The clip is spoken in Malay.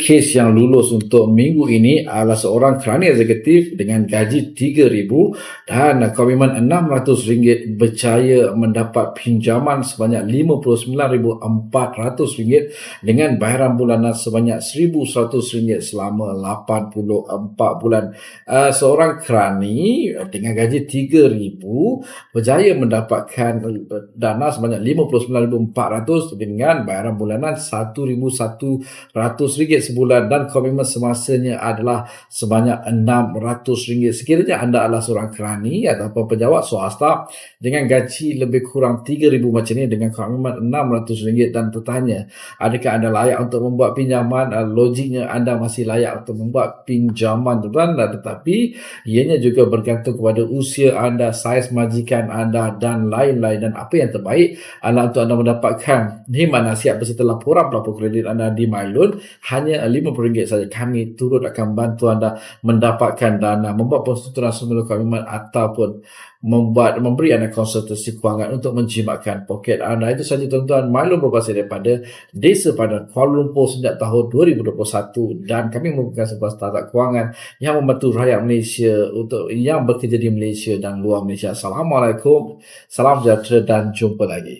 kes yang lulus untuk minggu ini adalah seorang kerani eksekutif dengan gaji RM3,000 dan komitmen RM600 berjaya mendapat pinjaman sebanyak RM59,400 dengan bayaran bulanan sebanyak RM1,100 selama 84 bulan. Uh, seorang kerani dengan gaji RM3,000 berjaya mendapatkan dana sebanyak RM59,400 dengan bayaran bulanan RM1,100 sebulan dan komitmen semasanya adalah sebanyak RM600. Sekiranya anda adalah seorang kerani ataupun pejabat swasta dengan gaji lebih kurang RM3,000 macam ini dengan komitmen RM600 dan tertanya adakah anda layak untuk membuat pinjaman? Uh, logiknya anda masih layak untuk membuat pinjaman tuan tetapi ianya juga bergantung kepada usia anda saiz majikan anda dan lain-lain. Dan apa yang terbaik adalah untuk anda mendapatkan himan nasihat beserta laporan pelapor kredit anda di MyLoan. Hanya RM50 saja. Kami turut akan bantu anda mendapatkan dana membuat persetujuan semula komitmen ataupun membuat memberi anda konsultasi kewangan untuk menjimatkan poket anda. Itu saja tuan-tuan. Maklum berpasal daripada Desa Padang Kuala Lumpur sejak tahun 2021 dan kami merupakan sebuah startup kewangan yang membantu rakyat Malaysia untuk yang bekerja di Malaysia dan luar Malaysia. Assalamualaikum. Salam sejahtera dan jumpa lagi